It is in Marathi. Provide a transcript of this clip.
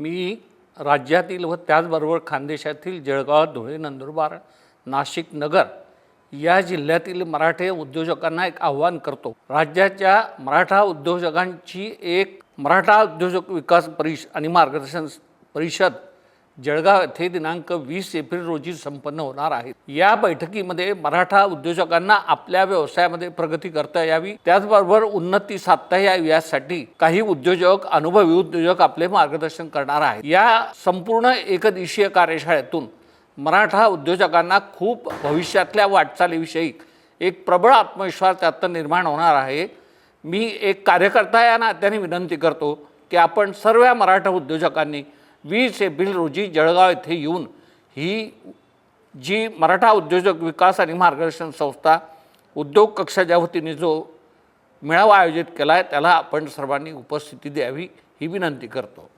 मी राज्यातील व त्याचबरोबर खानदेशातील जळगाव धुळे नंदुरबार नाशिक नगर या जिल्ह्यातील मराठे उद्योजकांना एक आव्हान करतो. राज्याच्या मराठा उद्योजकांची एक मराठा उद्योजक विकास परिष आणि मार्गदर्शन परिषद जळगाव येथे दिनांक वीस एप्रिल रोजी संपन्न होणार आहे. या बैठकीमध्ये मराठा उद्योजकांना आपल्या व्यवसायामध्ये प्रगती करता यावी. त्याचबरोबर उन्नती साधता यावी यासाठी काही उद्योजक अनुभवी उद्योजक आपले मार्गदर्शन करणार आहेत. या संपूर्ण एकदिशीय कार्यशाळेतून मराठा उद्योजकांना खूप भविष्यातल्या वाटचालीविषयी एक प्रबळ आत्मविश्वास त्यात निर्माण होणार आहे. मी एक कार्यकर्ता या नात्याने विनंती करतो की आपण सर्व मराठा उद्योजकांनी वीस एप्रिल रोजी जळगाव येथे येऊन ही जी मराठा उद्योजक विकास आणि मार्गदर्शन संस्था उद्योग कक्षाच्या वतीने जो मेळावा आयोजित केला आहे त्याला आपण सर्वांनी उपस्थिती द्यावी ही विनंती करतो.